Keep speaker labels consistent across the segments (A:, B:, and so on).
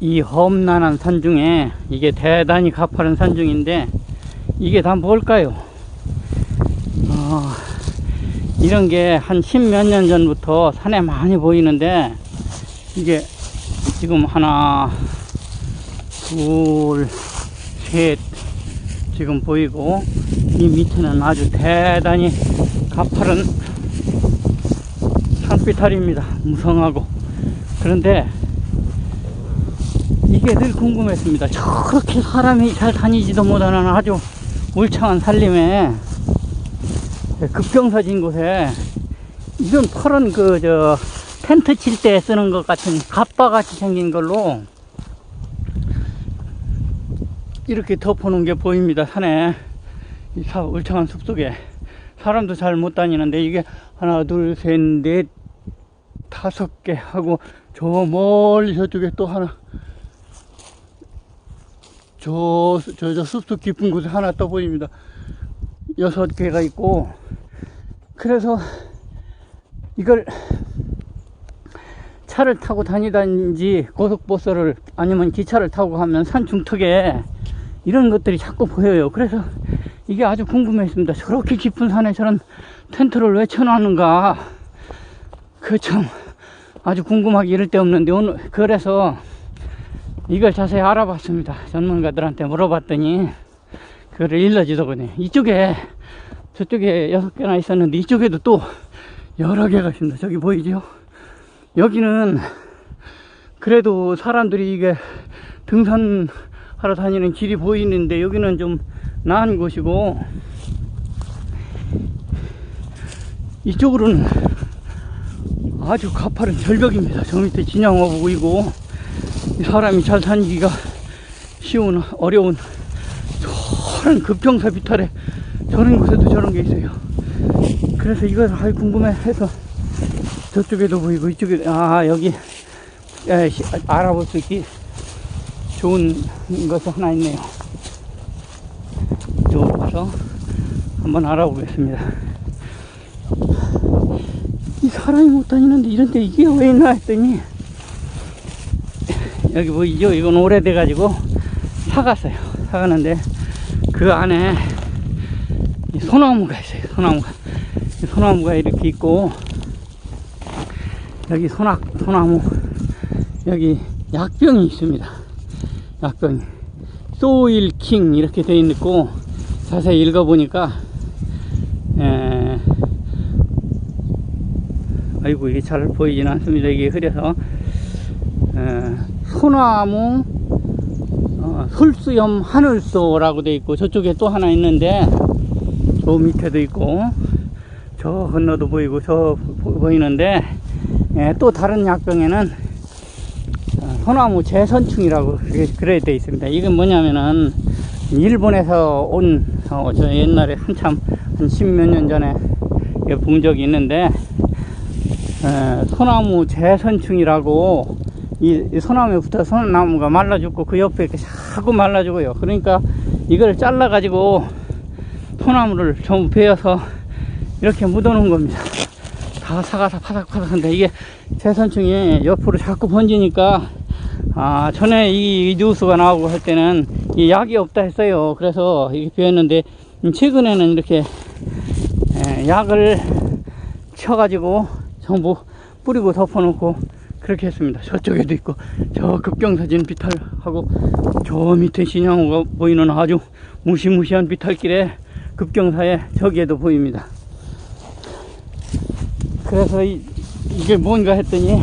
A: 이 험난한 산 중에 이게 대단히 가파른 산 중인데 이게 다 뭘까요? 어, 이런 게 한 십몇 년 전부터 산에 많이 보이는데 이게 지금 하나 둘 셋 지금 보이고 이 밑에는 아주 대단히 가파른 산비탈입니다 무성하고 그런데 이게 늘 궁금했습니다. 저렇게 사람이 잘 다니지도 못하는 아주 울창한 산림에 급경사진 곳에 이런 파란 그 저 텐트 칠 때 쓰는 것 같은 갑바 같이 생긴 걸로 이렇게 덮어놓은 게 보입니다. 산에 이 사- 울창한 숲속에 사람도 잘 못 다니는데 이게 하나 둘셋넷 다섯 개 하고 저 멀리 저쪽에 또 하나 저, 저, 저 숲속 깊은 곳에 하나 떠 보입니다. 여섯 개가 있고, 그래서 이걸 차를 타고 다니든지 고속버스를 아니면 기차를 타고 가면 산 중턱에 이런 것들이 자꾸 보여요. 그래서 이게 아주 궁금했습니다. 저렇게 깊은 산에 저런 텐트를 왜 쳐놨는가. 그 참 아주 궁금하기 이를 데 없는데 오늘 그래서 이걸 자세히 알아봤습니다. 전문가들한테 물어봤더니 그걸 일러주더군요. 이쪽에 저쪽에 여섯 개나 있었는데 이쪽에도 또 여러 개가 있습니다. 저기 보이죠? 여기는 그래도 사람들이 이게 등산하러 다니는 길이 보이는데 여기는 좀 나은 곳이고 이쪽으로는 아주 가파른 절벽입니다. 저 밑에 진양어부 보이고 이 사람이 잘 다니기가 쉬운 어려운 저런 급경사 비탈에 저런 곳에도 저런 게 있어요. 그래서 이걸 아주 궁금해해서 저쪽에도 보이고 이쪽에 아 여기 에, 시- 알아볼 수 있기 좋은 것이 하나 있네요. 이쪽으로 가서 한번 알아보겠습니다. 이 사람이 못 다니는데 이런데 이게 왜 있나 했더니 여기 보이죠? 이건 오래돼 가지고 사갔어요. 사갔는데 그 안에 이 소나무가 있어요. 소나무가 이 소나무가 이렇게 있고 여기 소낙 소나무 여기 약병이 있습니다. 약병이 소일킹 이렇게 되어 있고 자세히 읽어보니까 에, 아이고 이게 잘 보이지는 않습니다. 이게 흐려서 에, 소나무 어, 솔수염 하늘소라고 돼 있고 저쪽에 또 하나 있는데 저 밑에도 있고 저 건너도 보이고 저 보- 보이는데 예, 또 다른 약병에는 어, 소나무 재선충이라고 그래, 돼 있습니다. 이건 뭐냐면은 일본에서 온 어, 저 옛날에 한참 한 십몇 년 전에 본 적이 있는데 에, 소나무 재선충이라고 이, 이 소나무에 붙어 소나무가 말라 죽고 그 옆에 이렇게 자꾸 말라 죽어요. 그러니까 이걸 잘라 가지고 소나무를 전부 베어서 이렇게 묻어 놓은 겁니다. 다 사가서 파삭파삭한데 이게 재선충이 옆으로 자꾸 번지니까 아 전에 이, 이 뉴스가 나오고 할 때는 이 약이 없다 했어요. 그래서 이게 비었는데 음, 최근에는 이렇게 에, 약을 쳐가지고 전부 뿌리고 덮어놓고 그렇게 했습니다. 저쪽에도 있고 저 급경사진 비탈하고 저 밑에 신양호가 보이는 아주 무시무시한 비탈길에 급경사에 저기에도 보입니다. 그래서 이, 이게 뭔가 했더니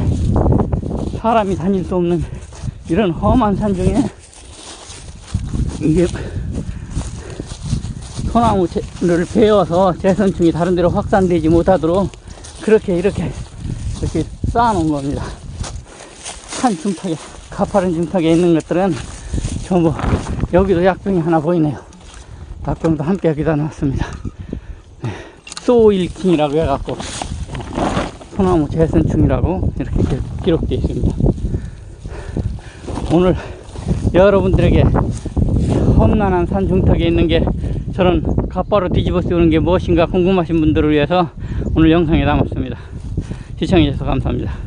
A: 사람이 다닐 수 없는 이런 험한 산 중에 이게 소나무를 베어서 재선충이 다른 데로 확산되지 못하도록 그렇게 이렇게 이렇게 쌓아놓은 겁니다. 산 중턱에 가파른 중턱에 있는 것들은 전부 여기도 약병이 하나 보이네요. 약병도 함께 여기다 놨습니다. 네. 소일킹이라고 해갖고 소나무 재선충이라고 이렇게 기- 기록되어 있습니다. 오늘 여러분들에게 험난한 산 중턱에 있는 게 저런 갑바로 뒤집어 쓰는 게 무엇인가 궁금하신 분들을 위해서 오늘 영상에 담았습니다. 시청해주셔서 감사합니다.